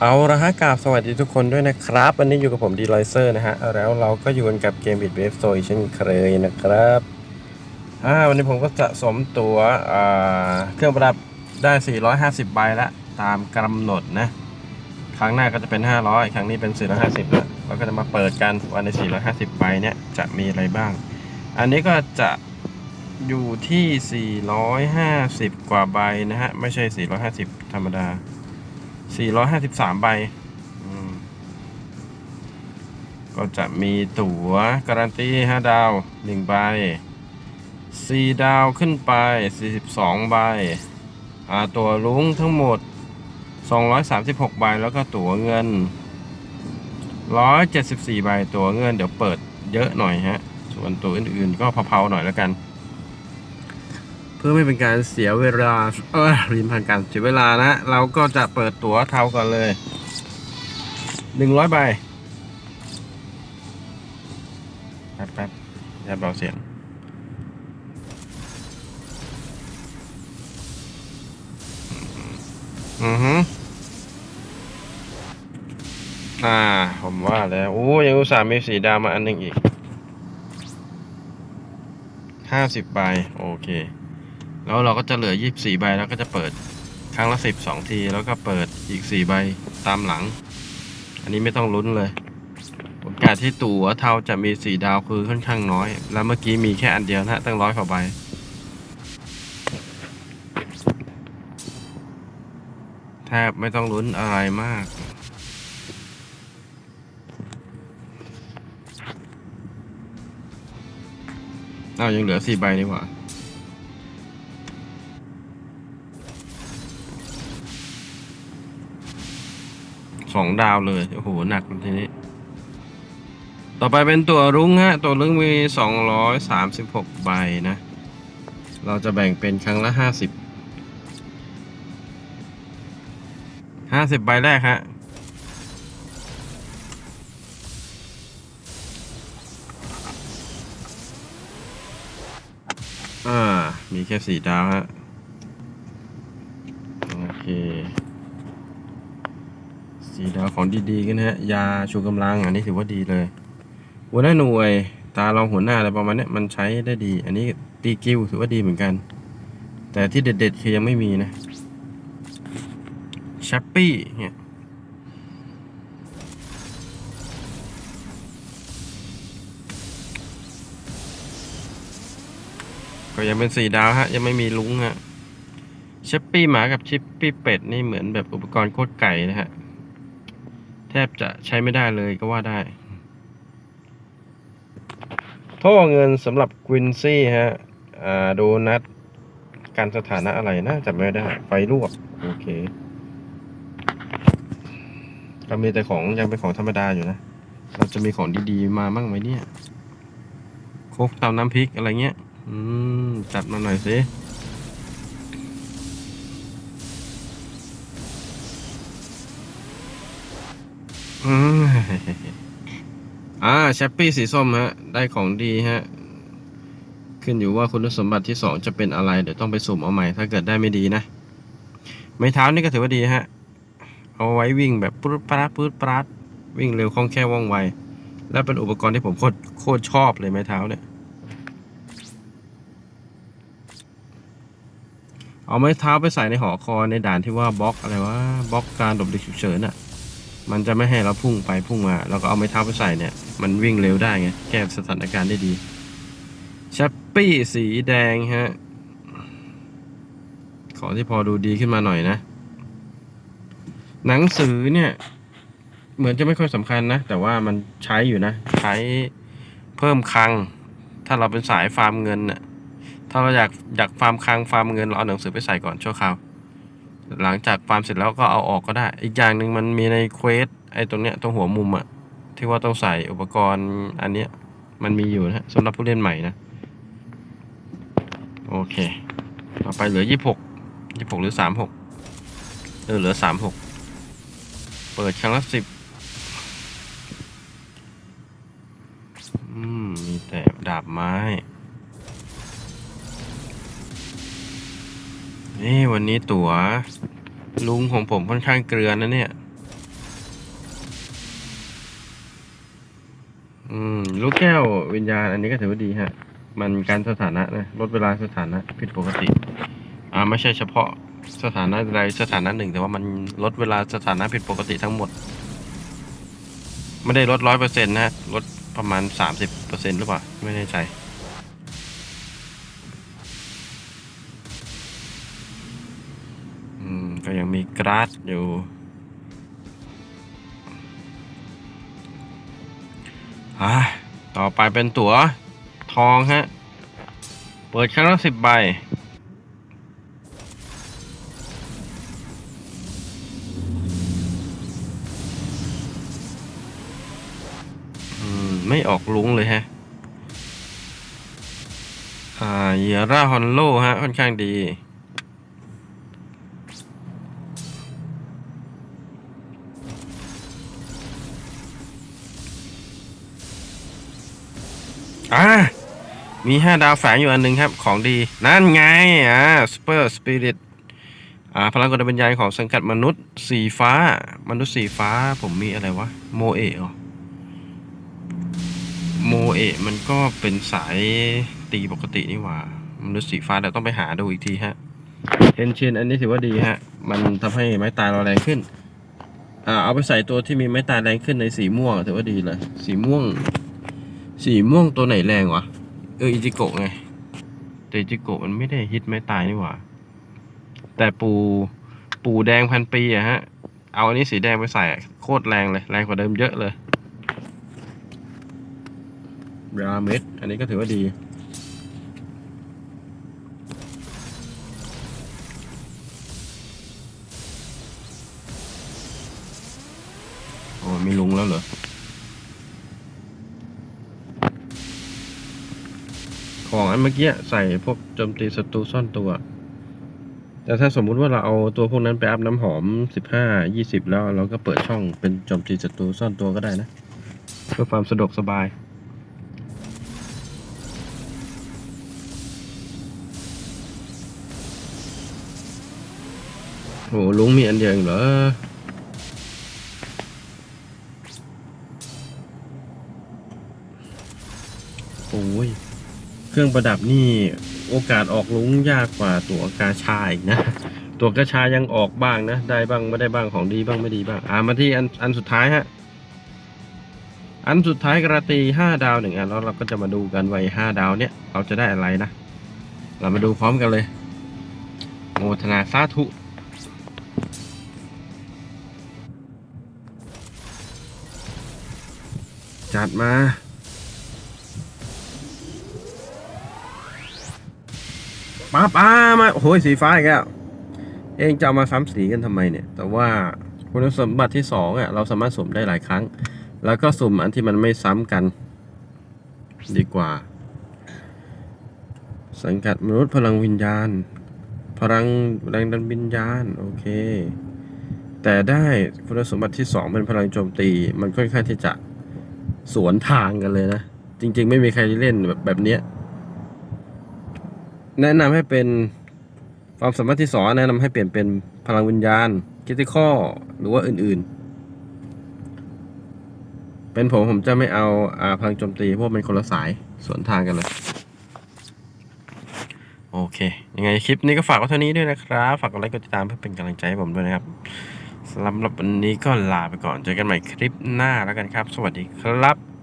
เอาละฮะกราบสวัสดีทุกคนด้วยนะครับ วันนี้อยู่กับผมดีไลเซอร์นะฮะ แล้วเราก็อยู่กันกับเกมบิดเวฟโซยเช่นเคยนะครับอ่าวันนี้ผมก็สะสมตัวอ่าเครื่องประดับได้ 450 ใบละตามกำหนดนะ ครั้งหน้าก็จะเป็น 500 ครั้งนี้เป็น 450แล้วเราก็จะมาเปิดกันวันใน 450 ใบเนี่ย จะมีอะไรบ้าง อันนี้ก็จะอยู่ที่ 450 กว่าใบนะฮะ ไม่ใช่ 450 ธรรมดา 453ใบอืมก็จะมีตั๋วการันตี5ดาว1ใบ4ดาวขึ้นไป42ใบอ่าตั๋วลุ้งทั้งหมด236ใบแล้วก็ตั๋วเงิน174ใบตั๋วเงินเดี๋ยวเปิดเยอะหน่อยฮะ ส่วนตัวอื่นๆ ก็เผาๆหน่อยแล้วกัน เพื่อไม่เป็นการเสียเวลา เออริมพันการเสียเวลานะ เราก็จะเปิดตั๋วเทาก่อนเลยหนึ่งร้อยใบแป๊บแป๊บอย่าเบาเสียงอือฮึอ่า ผมว่าแล้วโอ้ยังอุตส่าห์มีสีดำมาอันหนึ่งอีกห้าสิบใบ โอเค แล้วเราก็จะเหลือยี่สิบสี่ใบแล้วก็จะเปิดครั้งละสิบสองที แล้วก็เปิดอีกสี่ใบตามหลัง อันนี้ไม่ต้องลุ้นเลย โอกาสที่ตั๋วเทาจะมีสีดาวคือค่อนข้างน้อย แล้วเมื่อกี้มีแค่อันเดียวนะตั้งร้อยกว่าใบแทบไม่ต้องลุ้นอะไรมากเอายังเหลือสี่ใบนี่หว่า สองดาวเลย โอ้โห หนักทีนี้ ต่อไปเป็นตัวรุ้งฮะ ตัวรุ้งมีสองร้อยสามสิบหกใบนะ เราจะแบ่งเป็นครั้งละห้าสิบห้าสิบใบแรกฮะอ่า มีแค่สี่ดาวฮะ โอเค สี่ดาวของดีๆกันฮะ ยาชูกำลังอันนี้ถือว่าดีเลย หัวหน้าหน่วย ตารองหัวหน้าอะไรประมาณนี้มันใช้ได้ดี อันนี้ตีกิ้วถือว่าดีเหมือนกัน แต่ที่เด็ดๆคือยังไม่มีนะชัปปี้เนี่ยก็ยังเป็นสี่ดาวฮะ ยังไม่มีลุงฮะชิปปี้หมากับชิปปี้เป็ดนี่เหมือนแบบอุปกรณ์โคตรไก่นะฮะ แทบจะใช้ไม่ได้เลยก็ว่าได้ท่อเงินสำหรับควินซี่ฮะอ่าโดนัทการสถานะอะไรนะจำไม่ได้ ไฟลวก โอเค ก็มีแต่ของยังเป็นของธรรมดาอยู่นะ เราจะมีของดีๆ มาบ้างไหมเนี่ย โคกตำน้ำพริกอะไรเงี้ย อืม จัดมาหน่อยสิ อืมอ่าแชปปี้สีส้มฮะ ได้ของดีฮะ ขึ้นอยู่ว่าคุณสมบัติที่สองจะเป็นอะไร เดี๋ยวต้องไปสุ่มเอาใหม่ ถ้าเกิดได้ไม่ดีนะ ไม้เท้านี่ก็ถือว่าดีฮะ เอาไว้วิ่งแบบปื๊ดปราดปื๊ดปราดวิ่งเร็วคล่องแคล่วว่องไว และเป็นอุปกรณ์ที่ผมโคตรโคตรชอบเลยไม้เท้าเนี่ย เอาไม้เท้าไปใส่ในหอคอยในด่านที่ว่าบล็อกอะไรวะบล็อกการหลบหลีกฉุกเฉินอะ มันจะไม่ให้เราพุ่งไปพุ่งมาเราก็เอาไม้เท้าไปใส่เนี่ย มันวิ่งเร็วได้ไง แก้สถานการณ์ได้ดีชัปปี้สีแดงฮะ ขอที่พอดูดีขึ้นมาหน่อยนะ หนังสือเนี่ย เหมือนจะไม่ค่อยสำคัญนะ แต่ว่ามันใช้อยู่นะ ใช้เพิ่มคลัง ถ้าเราเป็นสายฟาร์มเงินน่ะถ้าเราอยากอยากฟาร์มคลังฟาร์มเงินเราเอาหนังสือไปใส่ก่อนชั่วคราว หลังจากฟาร์มเสร็จแล้วก็เอาออกก็ได้ อีกอย่างหนึ่งมันมีในเควสไอ้ตรงเนี้ยตรงหัวมุมอะที่ว่าต้องใส่อุปกรณ์อันเนี้ยมันมีอยู่นะสำหรับผู้เล่นใหม่นะ โอเค ต่อไปเหลือยี่หกยี่หกหรือสามหกเออเหลือสามหกเปิดครั้งละสิบอืม มีแต่ดาบไม้ นี่วันนี้ตัว๋ว ลุงของผมค่อนข้างเกลือนะเนี่ย อืม ลูกแก้ววิญญาณอันนี้ก็ถือว่าดีฮะ มันการสถานะนะลดเวลาสถานะผิดปกติ อ่า ไม่ใช่เฉพาะสถานะใดสถานะหนึ่ง แต่ว่ามันลดเวลาสถานะผิดปกติทั้งหมด ไม่ได้ลดร้อยเปอร์เซ็นต์นะลดประมาณสามสิบเปอร์เซ็นต์หรือเปล่า ไม่แน่ใจ กราสอยู่ต่อไปเป็นตั๋วทองฮะ เปิดครั้งละสิบใบอืมไม่ออกลุงเลยฮะ อ่าเยร่าฮอนโลฮะ ค่อนข้างดี อ่ามีห้าดาวแฝงอยู่อันหนึ่งครับ ของดี นั่นไง อ่าสเปอร์สปิริตอ่าพลังกลวิญญาณของสังกัดมนุษย์สีฟ้า มนุษย์สีฟ้าผมมีอะไรวะ โมเอะหรอโมเอะมันก็เป็นสายตีปกตินี่หว่า มนุษย์สีฟ้าเดี๋ยวต้องไปหาดูอีกทีฮะเทนชินอันนี้ถือว่าดีฮะ มันทำให้ไม้ตายเราแรงขึ้น อ่าเอาไปใส่ตัวที่มีไม้ตายแรงขึ้นในสีม่วงถือว่าดีเลย สีม่วง สีม่วงตัวไหนแรงวะ เอออิจิโกะไง แต่อิจิโกะมันไม่ได้ฮิตไม้ตายนี่หว่า แต่ปูปูแดงพันปีอะฮะ เอาอันนี้สีแดงไปใส่โคตรแรงเลย แรงกว่าเดิมเยอะเลยราเมดอันนี้ก็ถือว่าดี โอ้มีลุงแล้วเหรอ ของอันเมื่อกี้ใส่พวกโจมตีศัตรูซ่อนตัว แต่ถ้าสมมุติว่าเราเอาตัวพวกนั้นไปอัพน้ำหอมสิบห้ายี่สิบแล้วเราก็เปิดช่องเป็นโจมตีศัตรูซ่อนตัวก็ได้นะ เพื่อความสะดวกสบายโหลุงมีอันเดียวเองเหรอ เครื่องประดับนี่โอกาสออกลุ้งยากกว่าตัวกาชาอีกนะ ตัวกาชายังออกบ้างนะ ได้บ้างไม่ได้บ้างของดีบ้างไม่ดีบ้าง อ่ามาที่อันอันสุดท้ายฮะ อันสุดท้ายกระตีห้าดาวหนึ่งอันแล้วเราก็จะมาดูกันไว้ห้าดาวเนี่ยเราจะได้อะไรนะ เรามาดูพร้อมกันเลยโมทนาสาธุจัดมา ป้าป้ามาโอ้ยสีฟ้าอีกแล้วเองจะเอามาซ้ำสีกันทำไมเนี่ย แต่ว่าคุณสมบัติที่สองอะเราสามารถสุ่มได้หลายครั้ง แล้วก็สุ่มอันที่มันไม่ซ้ำกัน ดีกว่า สังกัดมนุษย์พลังวิญญาณ พลังแรงดันวิญญาณ โอเค แต่ได้คุณสมบัติที่สองเป็นพลังโจมตี มันค่อนข้างที่จะสวนทางกันเลยนะ จริง ๆ ไม่มีใครเล่นแบบแบบเนี้ย แนะนำให้เป็นความสามารถที่สองแนะนำให้เปลี่ยนเป็นพลังวิญญาณคิติคอหรือว่าอื่นๆ เป็นผมผมจะไม่เอาอาพลังโจมตีเพราะมันคนละสายสวนทางกันเลย โอเค ยังไงคลิปนี้ก็ฝากไว้เท่านี้ด้วยนะครับ ฝากกดไลค์กดติดตามเพื่อเป็นกำลังใจให้ผมด้วยนะครับสำหรับวันนี้ก็ลาไปก่อนเจอกันใหม่คลิปหน้าแล้วกันครับ สวัสดีครับ